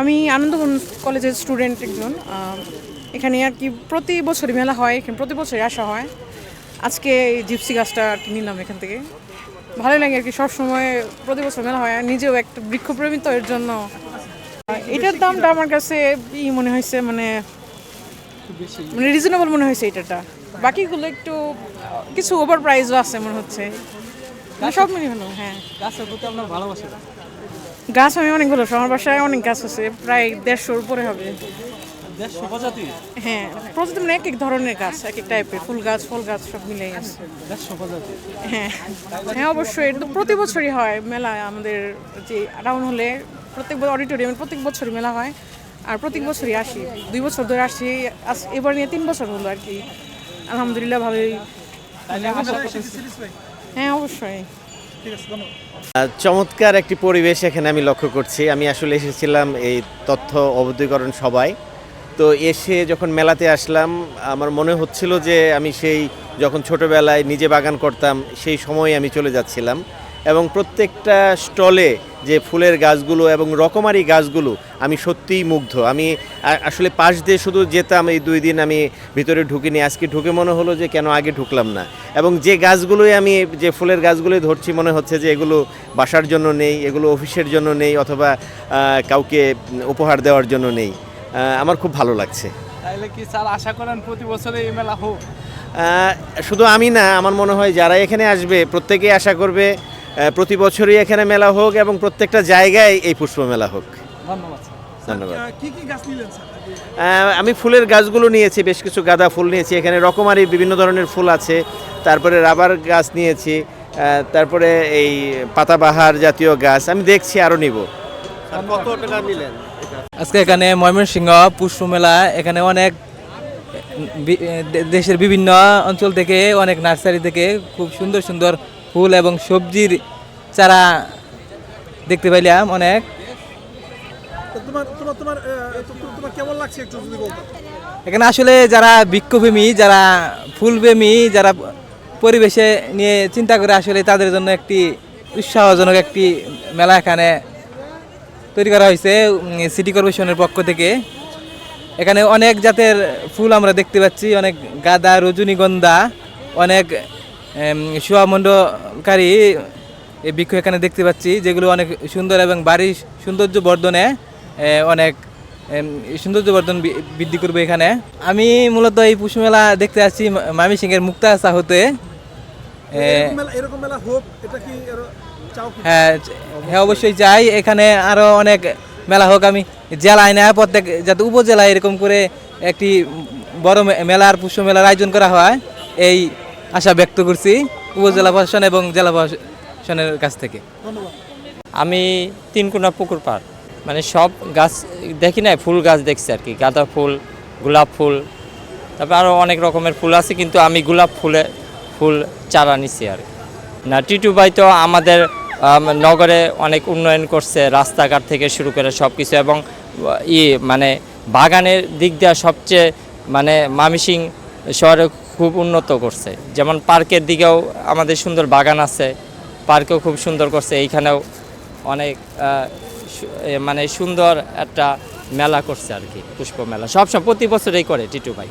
আমি আনন্দবন কলেজের স্টুডেন্ট একজন এখানে আর কি প্রতি বছরই মেলা হয়, এখানে প্রতি বছরই আসা হয়। আজকে এই জিপসি গাছটা আর কি নিলাম এখান থেকে। ভালোই লাগে আর কি সবসময় প্রতি বছর মেলা হয় নিজেও একটা বৃক্ষপ্রেমী তো এর জন্য। এটার দামটা আমার কাছে ই মনে হয়েছে মানে মানে রিজনেবল মনে হয়েছে এটাটা বাকিগুলো একটু, কিছু ওভার প্রাইসও আছে মনে হচ্ছে। মানে সব মিলিয়ে হ্যাঁ। গাছের প্রতি আপনার ভালোবাসা। গাছ আমি অনেকগুলো আমার বাসায় অনেক গাছ আছে প্রায় দেড়শোর উপরে হবে। প্রজাতি হ্যাঁ প্রতিদিন মানে এক এক ধরনের গাছ এক এক টাইপের ফুল গাছ ফল গাছ সব মিলেই আছে। প্রজাতি? হ্যাঁ হ্যাঁ অবশ্যই এটা তো প্রতি বছরই হয় মেলা আমাদের যে টাউন হলে প্রত্যেক অডিটোরিয়ামে প্রত্যেক বছরই মেলা হয় আর প্রত্যেক বছরই আসি। দুই বছর ধরে আসি এবার নিয়ে তিন বছর হলো আর কি। আলহামদুলিল্লাহ ভালোই। হ্যাঁ অবশ্যই। চমৎকার একটি পরিবেশ এখানে আমি লক্ষ্য করছি। আমি আসলে এসেছিলাম এই তথ্য অবধিকরণ সবাই তো এসে যখন মেলাতে আসলাম, আমার মনে হচ্ছিল যে আমি সেই যখন ছোটবেলায় নিজে বাগান করতাম, সেই সময় আমি চলে যাচ্ছিলাম। এবং প্রত্যেকটা স্টলে যে ফুলের গাছগুলো এবং রকমারি গাছগুলো আমি সত্যিই মুগ্ধ। আমি আসলে পাশ দিয়ে শুধু যেতাম এই দুই দিন আমি ভিতরে ঢুকিনি। আজকে ঢুকে মনে হলো যে কেন আগে ঢুকলাম না। এবং যে গাছগুলোই আমি যে ফুলের গাছগুলোই ধরছি মনে হচ্ছে যে এগুলো বাসার জন্য নেই এগুলো অফিসের জন্য নেই অথবা কাউকে উপহার দেওয়ার জন্য নেই। আমার খুব ভালো লাগছে। তাইলে কি স্যার আশা করেন প্রতি বছরে এই মেলা হোক? শুধু আমি না আমার মনে হয় যারা এখানে আসবে প্রত্যেকেই আশা করবে প্রতি বছরই এখানে মেলা হোক এবং প্রত্যেকটা জায়গায় এই পুষ্প মেলা হোক। ধন্যবাদ ধন্যবাদ। কি কি গাছ নিলেন স্যার? আহ, আমি ফুলের গাছগুলো নিয়েছি বেশ কিছু গাঁদা ফুল নিয়েছি। এখানে রকমারি বিভিন্ন ধরনের ফুল আছে তারপরে রাবার গাছ নিয়েছি আহ, তারপরে এই পাতাবাহার জাতীয় গাছ আমি দেখছি আরও নিব। আজকে এখানে ময়মনসিংহ পুষ্প মেলা এখানে অনেক দে- দেশের বিভিন্ন অঞ্চল থেকে অনেক নার্সারি থেকে খুব সুন্দর সুন্দর ফুল এবং সবজির চারা দেখতে পাইলাম অনেক। এখানে আসলে যারা বৃক্ষপ্রেমী যারা ফুলপ্রেমী যারা পরিবেশে নিয়ে চিন্তা করে আসলে তাদের জন্য একটি উৎসাহজনক একটি মেলা এখানে তৈরি করা হয়েছে সিটি কর্পোরেশনের পক্ষ থেকে। এখানে অনেক জাতের ফুল আমরা দেখতে পাচ্ছি অনেক গাঁদা রজনীগন্ধা অনেক সুয়ামণ্ডকারী এই বৃক্ষ এখানে দেখতে পাচ্ছি যেগুলো অনেক সুন্দর এবং বাড়ির সৌন্দর্য বর্ধনে অনেক সৌন্দর্য বর্ধন বৃদ্ধি করবে এখানে। আমি মূলত এই পুষ্প মেলা দেখতে আসছি মামি সিংয়ের মুক্তা চাও কি? হ্যাঁ হ্যাঁ অবশ্যই চাই। এখানে আরও অনেক মেলা হোক আমি জেলায় না প্রত্যেক যাতে উপজেলায় এরকম করে একটি বড় মেলার পুষ্প মেলার আয়োজন করা হয়। এই আশা ব্যক্ত করছি উপজেলা প্রশাসন এবং জেলা প্রশাসনের কাছ থেকে। আমি তিনকুনা পুকুর পার। মানে সব গাছ দেখি না ফুল গাছ দেখছি আর কি। গাঁদা ফুল, গোলাপ ফুল, তারপর আরও অনেক রকমের ফুল আছে, কিন্তু আমি গোলাপ ফুলে, ফুল চারা নিছি আর। না, টিটু ভাই তো আমাদের নগরে অনেক উন্নয়ন করছে, রাস্তাঘাট থেকে শুরু করে সব কিছু এবং, ই মানে বাগানের দিক দিয়ে সবচেয়ে মানে মামিসিং শহরে খুব উন্নত করছে। যেমন পার্কের দিকেও আমাদের সুন্দর বাগান আছে, পার্কেও খুব সুন্দর করছে। এইখানেও অনেক মানে সুন্দর একটা মেলা করছে আর কি পুষ্প মেলা সব সব প্রতি বছরেই করে, টিটু ভাই।